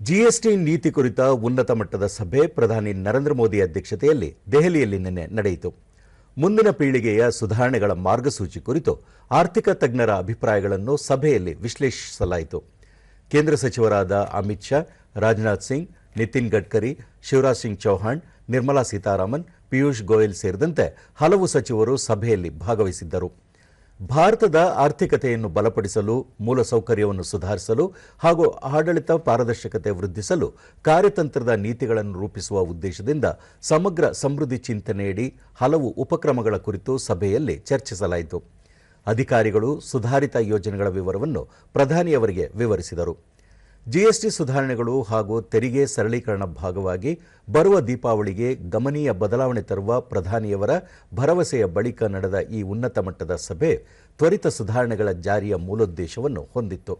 GST ನೀತಿ ಕುರಿತ ಉನ್ನತ ಮಟ್ಟದ ಸಭೆ ಪ್ರಧಾನಿ ನರೇಂದ್ರ ಮೋದಿ ಅಧ್ಯಕ್ಷತೆಯಲ್ಲಿ ದೆಹಲಿಯಲ್ಲಿ ನಿನ್ನೆ ನಡೆಯಿತು. ಮುಂದಿನ ಪೀಳಿಗೆಯ ಸುಧಾರಣೆಗಳ ಮಾರ್ಗಸೂಚಿ ಕುರಿತು ಆರ್ಥಿಕ ತಜ್ಞರ ಅಭಿಪ್ರಾಯಗಳನ್ನು ಸಭೆಯಲ್ಲಿ ವಿಶ್ಲೇಷಿಸಲಾಯಿತು. ಕೇಂದ್ರ ಸಚಿವರಾದ ಅಮಿತ್ ಶಾ, ರಾಜನಾಥ್ ಸಿಂಗ್, ನಿತಿನ್ ಗಡ್ಕರಿ, ಶಿವರಾಜ್ ಸಿಂಗ್ ಚೌಹಾಣ್, ನಿರ್ಮಲಾ ಸೀತಾರಾಮನ್, ಪಿಯೂಷ್ ಗೋಯಲ್ ಸೇರಿದಂತೆ ಹಲವು ಸಚಿವರು ಸಭೆಯಲ್ಲಿ ಭಾಗವಹಿಸಿದ್ದರು. ಭಾರತದ ಆರ್ಥಿಕತೆಯನ್ನು ಬಲಪಡಿಸಲು, ಮೂಲಸೌಕರ್ಯವನ್ನು ಸುಧಾರಿಸಲು ಹಾಗೂ ಆಡಳಿತ ಪಾರದರ್ಶಕತೆ ವೃದ್ಧಿಸಲು ಕಾರ್ಯತಂತ್ರದ ನೀತಿಗಳನ್ನು ರೂಪಿಸುವ ಉದ್ದೇಶದಿಂದ ಸಮಗ್ರ ಸಮೃದ್ಧಿ ಚಿಂತನೆಯಡಿ ಹಲವು ಉಪಕ್ರಮಗಳ ಕುರಿತು ಸಭೆಯಲ್ಲಿ ಚರ್ಚಿಸಲಾಯಿತು. ಅಧಿಕಾರಿಗಳು ಸುಧಾರಿತ ಯೋಜನೆಗಳ ವಿವರವನ್ನು ಪ್ರಧಾನಿಯವರಿಗೆ ವಿವರಿಸಿದರು. ಜಿಎಸ್ಟಿ ಸುಧಾರಣೆಗಳು ಹಾಗೂ ತೆರಿಗೆ ಸರಳೀಕರಣ ಭಾಗವಾಗಿ ಬರುವ ದೀಪಾವಳಿಗೆ ಗಮನೀಯ ಬದಲಾವಣೆ ತರುವ ಪ್ರಧಾನಿಯವರ ಭರವಸೆಯ ಬಳಿಕ ನಡೆದ ಈ ಉನ್ನತ ಮಟ್ಟದ ಸಭೆ ತ್ವರಿತ ಸುಧಾರಣೆಗಳ ಜಾರಿಯ ಮೂಲೋದ್ದೇಶವನ್ನು ಹೊಂದಿತ್ತು.